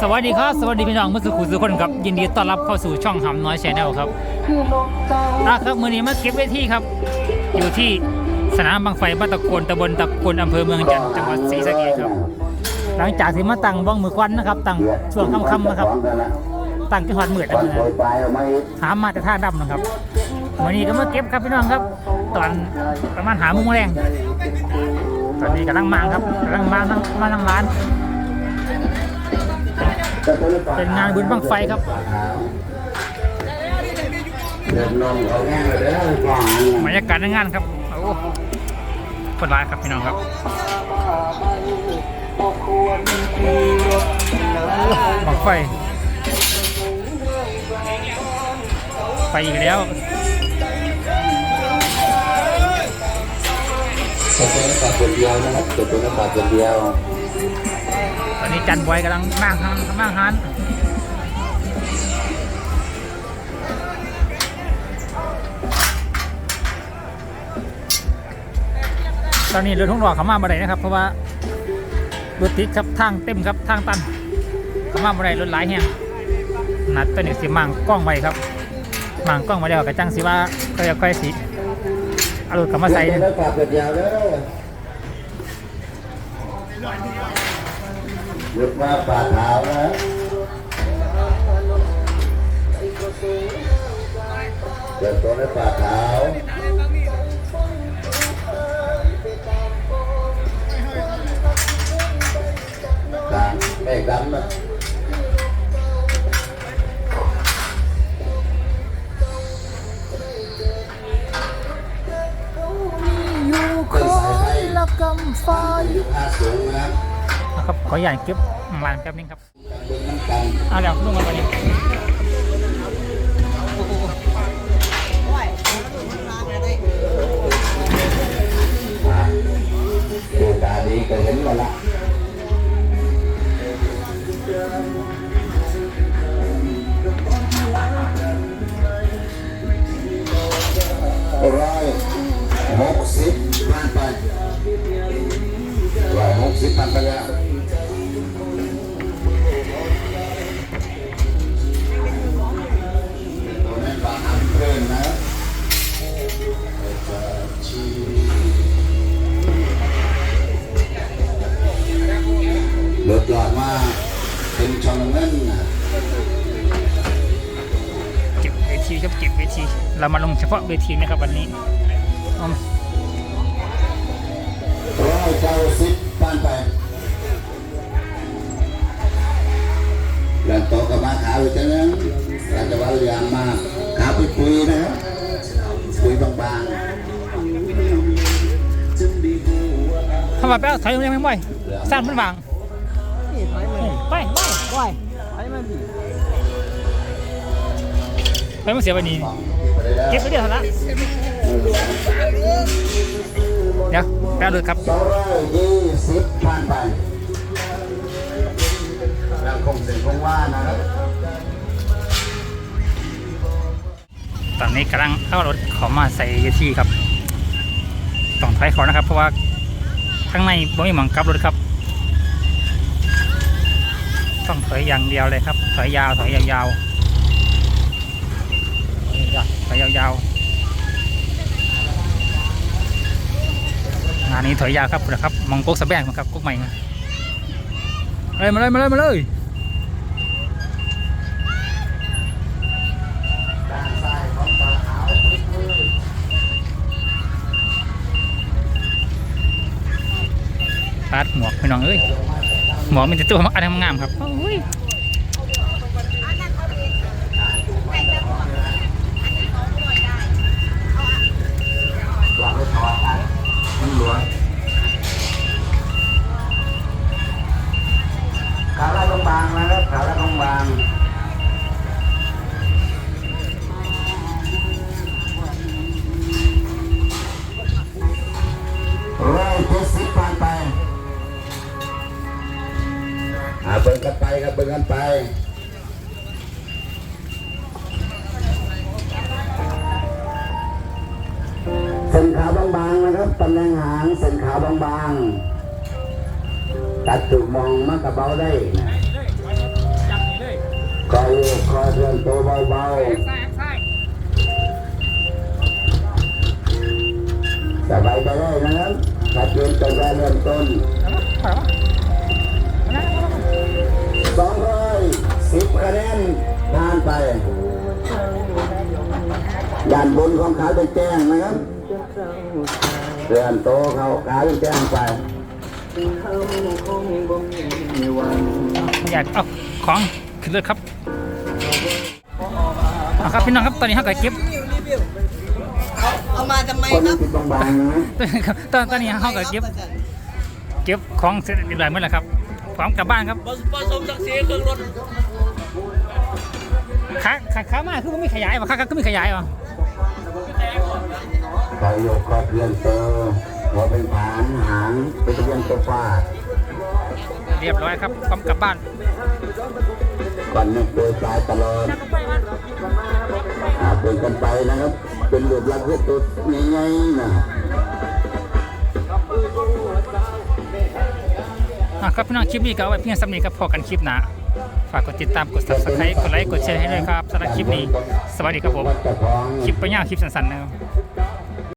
สวัสดีครับ สวัสดีพี่น้องเมื่อสักครู่ทุกคนครับยินดีต้อนรับเข้าสู่ช่องหำน้อยชแนลครับอะครับมือนี้มาเก็บเวทีครับ อยู่ที่สนามบางไฟบ้านตะโกนตำบลตะโกนอำเภอเมืองจันทร์จังหวัดศรีสะเกษครับ หลังจากที่มาตั้งบ้องมือควันนะครับตั้งช่วงค่ำๆนะครับตั้งจังหวัดเมือดนะครับหามาแต่ท่าดำนะครับวันนี้ก็มาเก็บครับพี่น้องครับ ตอนประมาณหาโมุงแรงตอนนี้กำลังมาครับกำลังมาทั้งมาทั้งร้าน เป็นงานบุญบังไฟครับบรรยากาศในงานครับโอ้คนร้ายครับพี่น้องครับบังไฟ ไปอีกแล้วตัวตัวนักบาทคนเดียวนะครับตัวตัวนักบาทคนเดียว จันบอยกำลังนั่งทางนั่งฮันตอนนี้เรถทุ่งหล่อเขามาบ่ได้นะครับ เพราะว่ารถติดครับทางเต็มครับทางตันเขามาบ่ได้รถหลายแห่งนัดตัวนี้สิมังกล้องไว้ครับมังกล้องไว้แล้วกระจังสิว่าก็จะค่อยสิเอารถเขามาใส่ตัวนักบาทคนเดียวเด้อหยุดมาฝ่าเท้านะเดินตัวในฝ่าเท้าดังเมฆดำนะอยู่ คอยละกำไฟผ้าสูงนะนะครับข อใหญ่เก็บลานแป๊บนึงครับเบิ่งน้ำกันเอาแล้วลงมาวันนี้ดูตาดีก็เห็นแล้วล่ะร้อยหกสิบพันไปร้อยหกสิบพันไปแล้ว เรามาลงเฉพาะเวทีนะครับวันนี้อืมร้อยเก้าสิบผ่านไปหลังโตกับมาขาวอีกจังนึงหลังจากวันเรียนมาขาวปุยปุยๆนะครับปุยบางเข้ามาแป๊บถอยลงยังไม่ไหวสั้นมันวางไปไปไหวไปมาดิไปมันเสียวันนี้ๆไปได้แล้ว เก็บไปเดียวเท่านั้นเดี๋ยวแป๊บเลยครับสองร้อยยี่สิบผ่านไปแล้วคงเส้นคงว่านะครับตอนนี้กำลังเข้ารถเขอมาใส่เวทีครับต้องถอยเขานะครับ เพราะว่าข้างในบ่มีหมองกลับรถครับ ต้องถอยอย่างเดียวเลยครับ ถอยยาวถอยยาวๆ ถอยยาวๆงานนี้ถอยยาวครับนะครับ มองก๊กสะแบงมาครับกุ๊กใหม่มาเลยมาเลยมาเลยมาเลยด้านซ้ายของปาดหมวกพี่น้องเอ้ยหมวกมีแต่ตัวมักอันงามครับโอ้ย กันไปครับเบิ่งกันไปเส้นขาวบางๆนะครับตำแหน่งหางเส้นขาวบางๆตัดถูกมองมากระเบาได้นะคอยคอยเดินตัวเบาๆสบายไปได้นะครับถ้าเตรียมตัวเริ่มต้น ด้านบนของขาเป็นแจ้งนะครับเรือนโตเขาขาเป็นแจ้งไปอยากเอาของขึ้นเลยครับเอาครับพี่น้องครับตอนนี้เขาก็เก็บเอามาทำไมคนครับติดบางๆนะตอนตอนนี้เขาก็เก็บเก็บของเสร็จเรียบร้อยหมดแล้วครับพร้อมกลับบ้านครับผสมศักดิ์ศรีเครื่องรถ ขาขาขามาคือมันไม่ขยายว่ะขาขาคือไม่ขยายว่ะคอยโยกคอยเลื่อนตัวหัวเป็นฐานหางเป็นเรื่องตัวฟาดเรียบร้อยครับพร้อมกลับบ้านก่อนนึกโดยสายตลอดอาเป็นกันไปนะครับ เป็นรูปลักษณ์ตัวง่ายๆนะอะครับพี่น้องคลิปนี้ก็เอาไว้เพียงสำนีกับพอกันคลิปหน้า ฝากกดติดตามกด subscribe กดไลค์กดแชร์ให้ด้วยครับสำหรับคลิปนี้ สวัสดีครับผม คลิปไปยาวคลิปสั้นๆนะครับ